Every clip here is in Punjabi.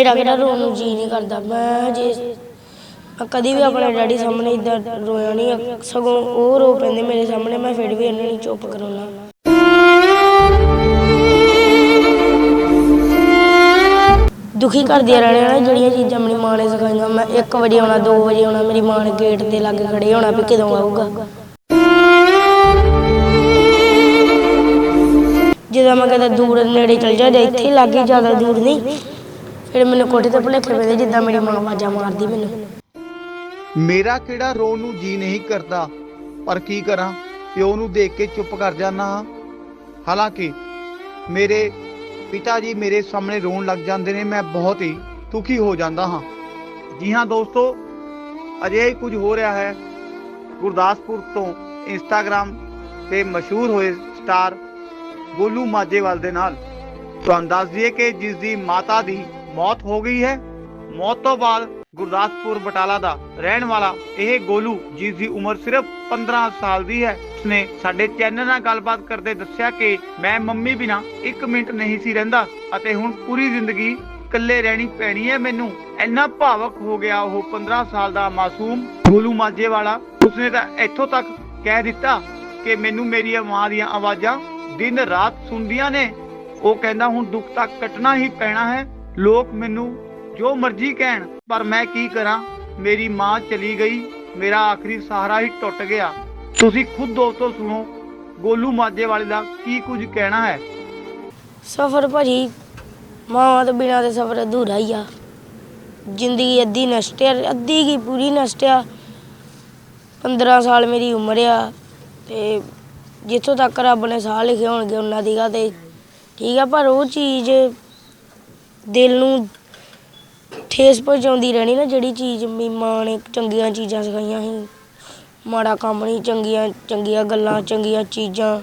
ਮੇਰਾ ਕਿਹੜਾ ਰੋਣ ਨੂੰ ਜੀ ਨਹੀਂ ਕਰਦਾ। ਮੈਂ ਹਜੇ ਮੈਂ ਕਦੀ ਵੀ ਆਪਣੇ ਡੈਡੀ ਸਾਹਮਣੇ ਇਦਾਂ ਰੋਇਆ ਨਹੀਂ ਸਗੋਂ ਉਹ ਰੋ ਪੈਂਦੇ ਮੇਰੇ ਸਾਹਮਣੇ, ਮੈਂ ਫਿਰ ਵੀ ਇਹਨਾਂ ਨੂੰ ਚੁੱਪ ਕਰਾਉਣਾ। ਦੁਖੀ ਕਰਦੀਆਂ ਰਹਿਣਾ ਜਿਹੜੀਆਂ ਚੀਜ਼ਾਂ ਮੇਰੀ ਮਾਂ ਨੇ ਸਿਖਾਈਆਂ, ਮੈਂ 1 ਵਜੇ ਆਉਣਾ 2 ਵਜੇ ਆਉਣਾ, ਮੇਰੀ ਮਾਂ ਨੇ ਗੇਟ ਤੇ ਲਾਗੇ ਖੜੇ ਹੋਣਾ ਵੀ ਕਦੋਂ ਆਊਗਾ। ਜਦੋਂ ਮੈਂ ਕਦੇ ਦੂਰ ਨੇੜੇ ਚਲ ਜਾ ਇੱਥੇ ਲਾਗੇ ਜ਼ਿਆਦਾ ਦੂਰ ਨਹੀਂ ਫਿਰ ਮੈਨੂੰ ਕੋਠੇ ਤੇ ਭੁਲੇਖੇ ਪੈਂਦੇ ਜਿੱਦਾਂ ਮੇਰੀ ਮਾਂ ਆਵਾਜ਼ਾਂ ਮਾਰਦੀ ਮੈਨੂੰ। ਮੇਰਾ ਕਿਹੜਾ ਰੋਣ ਨੂੰ ਜੀ ਨਹੀਂ ਕਰਦਾ? ਪਰ ਕੀ ਕਰਾਂ? ਪਿਓ ਨੂੰ ਦੇਖ ਕੇ ਚੁੱਪ ਕਰ ਜਾਨਾ ਹਾਂ। ਹਾਲਾਂਕਿ ਮੇਰੇ ਪਿਤਾ ਜੀ ਮੇਰੇ ਸਾਹਮਣੇ ਰੋਣ ਲੱਗ ਜਾਂਦੇ ਨੇ, ਮੈਂ ਬਹੁਤ ਹੀ ਦੁਖੀ ਹੋ ਜਾਂਦਾ ਹਾਂ। ਜੀ ਹਾਂ ਦੋਸਤੋ ਅਜੇ ਹੀ ਕੁਝ ਹੋ ਰਿਹਾ ਹੈ। ਗੁਰਦਾਸਪੁਰ ਤੋਂ ਇੰਸਟਾਗ੍ਰam ਤੇ ਮਸ਼ਹੂਰ ਹੋਏ ਸਟਾਰ ਗੋਲੂ ਮਾਜੇਵਾਲ ਦੇ ਨਾਲ। ਤੁਹਾਨੂੰ ਦੱਸ ਦਈਏ ਕਿ ਜਿਸ ਦੀ ਮਾਤਾ ਦੀ ਮੌਤ ਹੋ ਗਈ ਹੈ। ਮੌਤ ਤੋਂ ਬਾਅਦ ਗੁਰਦਾਸਪੁਰ ਬਟਾਲਾ ਦਾ ਰਹਿਣ ਵਾਲਾ ਇਹ ਗੋਲੂ, ਜਿਸ ਦੀ ਉਮਰ ਸਿਰਫ 15 ਸਾਲ ਦੀ ਹੈ, ਉਸਨੇ ਸਾਡੇ ਚੈਨਲ ਨਾਲ ਗੱਲਬਾਤ ਕਰਦੇ ਦੱਸਿਆ ਕਿ ਮੈਂ ਮੰਮੀ ਬਿਨਾ 1 ਮਿੰਟ ਨਹੀਂ ਸੀ ਰਹਿੰਦਾ ਅਤੇ ਹੁਣ ਪੂਰੀ ਜ਼ਿੰਦਗੀ ਇਕੱਲੇ ਰਹਿਣੀ ਪੈਣੀ ਹੈ ਮੈਨੂੰ। ਇੰਨਾ ਭਾਵਕ ਹੋ ਗਿਆ ਉਹ 15 ਸਾਲ ਦਾ ਮਾਸੂਮ ਗੋਲੂ ਮਾਜੇ ਵਾਲਾ। ਉਸਨੇ ਤਾਂ ਇੱਥੋਂ ਤੱਕ ਕਹਿ ਦਿੱਤਾ ਕਿ ਮੈਨੂੰ ਮੇਰੀ ਮਾਂ ਦੀਆਂ ਆਵਾਜ਼ਾਂ ਦਿਨ ਰਾਤ ਸੁਣਦੀਆਂ ਨੇ। ਉਹ ਕਹਿੰਦਾ ਹੁਣ ਦੁੱਖ ਤਾਂ ਕੱਟਣਾ ਹੀ ਪੈਣਾ ਹੈ। ਲੋਕ ਮੈਨੂੰ ਜੋ ਮਰਜ਼ੀ ਕਹਿਣ, ਪਰ ਮੈਂ ਕੀ ਕਰਾਂ? ਮੇਰੀ ਮਾਂ ਚਲੀ ਗਈ, ਮੇਰਾ ਆਖਰੀ ਸਹਾਰਾ ਹੀ ਟੁੱਟ ਗਿਆ। ਤੁਸੀਂ ਖੁਦ ਦੋਸਤੋ ਸੁਣੋ, ਗੋਲੂ ਮਾਝੇ ਵਾਲੇ ਦਾ ਕੀ ਕੁਝ ਕਹਿਣਾ ਹੈ? ਸਫਰ ਭਾਜੀ, ਮਾਵਾਂ ਤੋਂ ਬਿਨਾਂ ਤੇ ਸਫਰ ਅਧੂਰਾ ਹੀ ਆ। ਜ਼ਿੰਦਗੀ ਅੱਧੀ ਨਸ਼ਟ ਆ, ਅੱਧੀ ਕੀ ਪੂਰੀ ਨਸ਼ਟ ਆ। 15 ਸਾਲ ਮੇਰੀ ਉਮਰ ਆ, ਤੇ ਜਿੱਥੋਂ ਤੱਕ ਰੱਬ ਨੇ ਸਾਹ ਲਿਖੇ ਹੋਣਗੇ ਉਹਨਾਂ ਦੀ ਗਾ ਤੇ। ਠੀਕ ਆ, ਪਰ ਉਹ ਚੀਜ਼ ਦਿਲ ਨੂੰ ਠੇਸ ਪਹੁੰਚਾਉਂਦੀ ਰਹਿਣੀ ਨਾ ਜਿਹੜੀ ਚੀਜ਼ ਮੇਰੀ ਮਾਂ ਨੇ ਚੰਗੀਆਂ ਚੀਜ਼ਾਂ ਸਿਖਾਈਆਂ ਸੀ। ਮਾੜਾ ਕੰਮ ਨਹੀਂ ਚੰਗੀਆਂ ਚੰਗੀਆਂ ਗੱਲਾਂ ਚੰਗੀਆਂ ਚੀਜ਼ਾਂ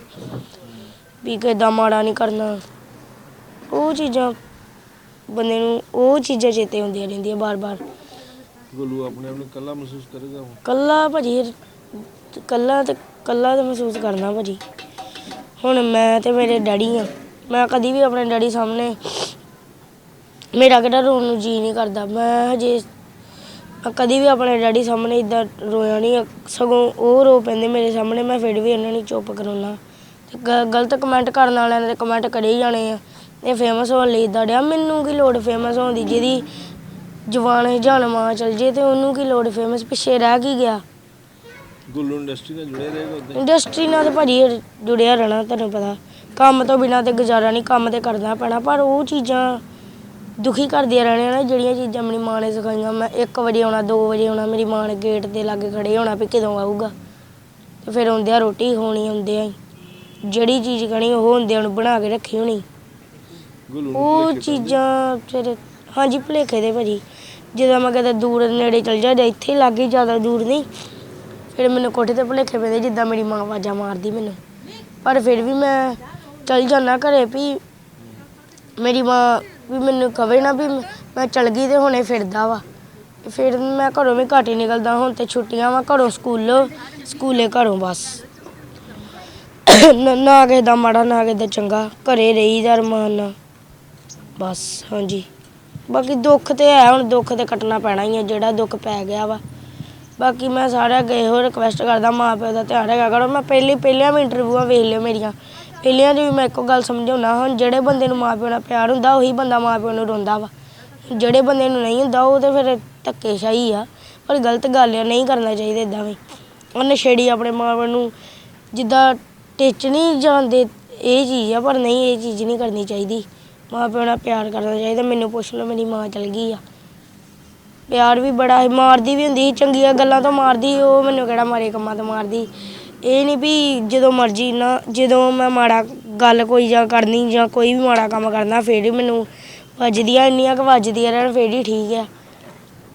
ਵੀ ਕਿੱਦਾਂ ਮਾੜਾ ਨਹੀਂ ਕਰਨਾ। ਉਹ ਚੀਜ਼ਾਂ ਬੰਦੇ ਨੂੰ ਉਹ ਚੀਜ਼ਾਂ ਚੇਤੇ ਹੁੰਦੀਆਂ ਰਹਿੰਦੀਆਂ ਬਾਰ-ਬਾਰ। ਗੋਲੂ ਆਪਣੇ ਆਪ ਨੂੰ ਇਕੱਲਾ ਮਹਿਸੂਸ ਕਰੇਗਾ ਹੁਣ? ਕੱਲਾ ਭਾਜੀ ਕੱਲਾ ਤੇ ਕੱਲਾ ਤੇ ਮਹਿਸੂਸ ਕਰਨਾ ਭਾਜੀ। ਹੁਣ ਮੈਂ ਤੇ ਮੇਰੇ ਡੈਡੀ ਆ। ਮੈਂ ਕਦੀ ਵੀ ਆਪਣੇ ਡੈਡੀ ਸਾਹਮਣੇ ਮੇਰਾ ਕਿਹੜਾ ਰੋਣ ਨੂੰ ਜੀ ਨਹੀਂ ਕਰਦਾ। ਮੈਂ ਹਜੇ ਮੈਂ ਕਦੀ ਵੀ ਆਪਣੇ ਡੈਡੀ ਸਾਹਮਣੇ ਇਦਾਂ ਰੋਇਆ ਨਹੀਂ ਸਗੋਂ ਉਹ ਰੋ ਪੈਂਦੇ ਮੇਰੇ ਸਾਹਮਣੇ ਮੈਂ ਫਿਰ ਵੀ ਉਹਨਾਂ ਨੂੰ ਚੁੱਪ ਕਰਾਉਣਾ ਤੇ ਗ- ਗਲਤ ਕਮੈਂਟ ਕਰਨ ਵਾਲਿਆਂ ਨੇ ਕਮੈਂਟ ਕਰੇ ਹੀ ਜਾਣੇ ਆ। ਇਹ ਫੇਮਸ ਹੋਣ ਲਈ ਇਦਾਂ ਡਿਆ। ਮੈਨੂੰ ਕੀ ਲੋੜ ਫੇਮਸ ਹੋਣ ਦੀ? ਜਿਹਦੀ ਜਵਾਨ ਜਾਨ ਮਾਂ ਚਲ ਜੇ ਤੇ ਉਹਨੂੰ ਕੀ ਲੋੜ ਫੇਮਸ ਪਿੱਛੇ ਰਹਿ ਕੀ ਗਿਆ? ਗੋਲੂ ਇੰਡਸਟਰੀ ਨਾਲ ਜੁੜਿਆ ਰਹੇਗਾ ਉਦਾਂ ਇੰਡਸਟਰੀ ਨਾਲ ਤਾਂ ਭਾਜੀ ਜੁੜਿਆ ਰਹਿਣਾ ਤੁਹਾਨੂੰ ਪਤਾ। ਕੰਮ ਤੋਂ ਬਿਨਾ ਤੇ ਗੁਜ਼ਾਰਾ ਨਹੀਂ ਕੰਮ ਤੇ ਕਰਨਾ ਪੈਣਾ। ਪਰ ਉਹ ਚੀਜ਼ਾਂ ਦੁਖੀ ਕਰਦੀਆਂ ਰਹਿਣੀਆਂ ਨਾ ਜਿਹੜੀਆਂ ਚੀਜ਼ਾਂ ਮੇਰੀ ਮਾਂ ਨੇ ਸਿਖਾਈਆਂ। ਮੈਂ 1 ਵਜੇ ਆਉਣਾ 2 ਵਜੇ ਆਉਣਾ ਮੇਰੀ ਮਾਂ ਨੇ ਗੇਟ ਦੇ ਲਾਗੇ ਖੜੇ ਹੋਣਾ ਵੀ ਕਦੋਂ ਆਊਗਾ। ਤੇ ਫਿਰ ਆਉਂਦਿਆਂ ਰੋਟੀ ਖਾਣੀ ਆਉਂਦਿਆਂ ਹੀ। ਜਿਹੜੀ ਚੀਜ਼ ਕਹਣੀ ਉਹ ਹੁੰਦਿਆਂ ਨੂੰ ਬਣਾ ਕੇ ਰੱਖੀ ਹੋਣੀ। ਗੋਲੂ ਨੂੰ ਉਹ ਭੁਲੇਖੇ ਚੀਜ਼ਾਂ ਫਿਰ ਹਾਂਜੀ ਭੁਲੇਖੇ ਦੇ ਭਾਜੀ। ਜਦੋਂ ਮੈਂ ਕਦੇ ਦੂਰ ਨੇੜੇ ਚਲ ਜਾ ਜਾਂ ਇੱਥੇ ਲਾਗੇ ਜ਼ਿਆਦਾ ਦੂਰ ਨਹੀਂ ਫਿਰ ਮੈਨੂੰ ਕੋਠੇ ਤੇ ਭੁਲੇਖੇ ਪੈਂਦੇ ਜਿੱਦਾਂ ਮੇਰੀ ਮਾਂ ਆਵਾਜ਼ਾਂ ਮਾਰਦੀ ਮੈਨੂੰ। ਪਰ ਫਿਰ ਵੀ ਮੈਂ ਚਲ ਜਾਣਾ ਘਰੇ ਵੀ ਮੇਰੀ ਮਾਂ ਵੀ ਮੈਨੂੰ ਕਵੇ ਨਾ ਵੀ ਮੈਂ ਚਲ ਗਈ ਤੇ ਹੁਣੇ ਫਿਰਦਾ ਵਾ। ਫਿਰ ਮੈਂ ਘਰੋਂ ਵੀ ਘੱਟ ਹੀ ਨਿਕਲਦਾ, ਹੁਣ ਤੇ ਛੁੱਟੀਆਂ ਵਾ ਘਰੋਂ ਸਕੂਲੋਂ, ਸਕੂਲੇ ਘਰੋਂ ਬਸ। ਨਾ ਨਾ ਕਿਸੇ ਦਾ ਮਾੜਾ, ਨਾ ਕਿਸੇ ਦਾ ਚੰਗਾ, ਘਰੇ ਰਹੀਦਾ ਰਮਾਨ ਨਾਲ। ਬਸ, ਹਾਂਜੀ। ਬਾਕੀ ਦੁੱਖ ਤੇ ਹੈ, ਹੁਣ ਦੁੱਖ ਤੇ ਕੱਟਣਾ ਪੈਣਾ ਹੀ ਹੈ ਜਿਹੜਾ ਦੁੱਖ ਪੈ ਗਿਆ ਵਾ। ਬਾਕੀ ਮੈਂ ਸਾਰਿਆਂ ਅੱਗੇ ਇਹੋ ਰਿਕਵੈਸਟ ਕਰਦਾ, ਮਾਂ ਪਿਓ ਦਾ ਧਿਆਨ ਰੱਖਿਆ ਕਰੋ। ਮੈਂ ਪਹਿਲੀ ਪਹਿਲੀਆਂ ਵੀ ਇੰਟਰਵਿਊਆਂ ਵੇਖ ਲਿਓ ਮੇਰੀਆਂ। ਪਹਿਲਿਆਂ ਦੀ ਵੀ ਮੈਂ ਇੱਕੋ ਗੱਲ ਸਮਝਾਉਣਾ ਹੁਣ ਜਿਹੜੇ ਬੰਦੇ ਨੂੰ ਮਾਂ ਪਿਓ ਨਾਲ ਪਿਆਰ ਹੁੰਦਾ, ਉਹੀ ਬੰਦਾ ਮਾਂ ਪਿਓ ਨੂੰ ਰੋਂਦਾ ਵਾ। ਜਿਹੜੇ ਬੰਦੇ ਨੂੰ ਨਹੀਂ ਹੁੰਦਾ, ਉਹ ਤੇ ਫਿਰ ਧੱਕੇਸ਼ਾਹੀ ਆ। ਪਰ ਗਲਤ ਗੱਲ ਆ, ਨਹੀਂ ਕਰਨਾ ਚਾਹੀਦਾ ਇਦਾਂ ਵੀ। ਉਹ ਨਸ਼ੇੜੀ ਆਪਣੇ ਮਾਂ ਪਿਓ ਨੂੰ ਜਿੱਦਾਂ ਟਿੱਚ ਨਹੀਂ ਜਾਂਦੇ, ਇਹ ਚੀਜ਼ ਆ, ਪਰ ਨਹੀਂ, ਇਹ ਚੀਜ਼ ਨਹੀਂ ਕਰਨੀ ਚਾਹੀਦੀ। ਮਾਂ ਪਿਓ ਨਾਲ ਪਿਆਰ ਕਰਨਾ ਚਾਹੀਦਾ, ਮੈਨੂੰ ਪੁੱਛ ਲਓ, ਮੇਰੀ ਮਾਂ ਚਲ ਗਈ ਆ। ਪਿਆਰ ਵੀ ਬੜਾ ਸੀ, ਮਾਰਦੀ ਵੀ ਹੁੰਦੀ ਸੀ, ਚੰਗੀਆਂ ਗੱਲਾਂ ਤੋਂ ਮਾਰਦੀ ਉਹ ਮੈਨੂੰ ਕਿਹੜਾ ਮਾਰੇ ਕੰਮਾਂ ਤੋਂ ਮਾਰਦੀ ਇਹ ਨਹੀਂ ਵੀ ਜਦੋਂ ਮਰਜ਼ੀ ਨਾ, ਜਦੋਂ ਮੈਂ ਮਾੜਾ ਗੱਲ ਕੋਈ ਜਾਂ ਕਰਨੀ ਜਾਂ ਕੋਈ ਵੀ ਮਾੜਾ ਕੰਮ ਕਰਨਾ, ਫਿਰ ਹੀ ਮੈਨੂੰ ਵੱਜਦੀਆਂ ਇੰਨੀਆਂ ਕੁ ਵੱਜਦੀਆਂ ਰਹਿਣ, ਫਿਰ ਹੀ ਠੀਕ ਆ।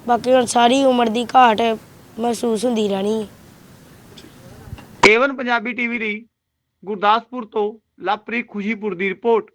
ਬਾਕੀ ਹੁਣ ਸਾਰੀ ਉਮਰ ਦੀ ਘਾਟ ਮਹਿਸੂਸ ਹੁੰਦੀ ਰਹਿਣੀ ਹੈ ਏਵਨ ਪੰਜਾਬੀ ਟੀਵੀ ਲਈ ਗੁਰਦਾਸਪੁਰ ਤੋਂ ਲਵਪ੍ਰੀਤ ਖੁਸ਼ੀਪੁਰ ਦੀ ਰਿਪੋਰਟ।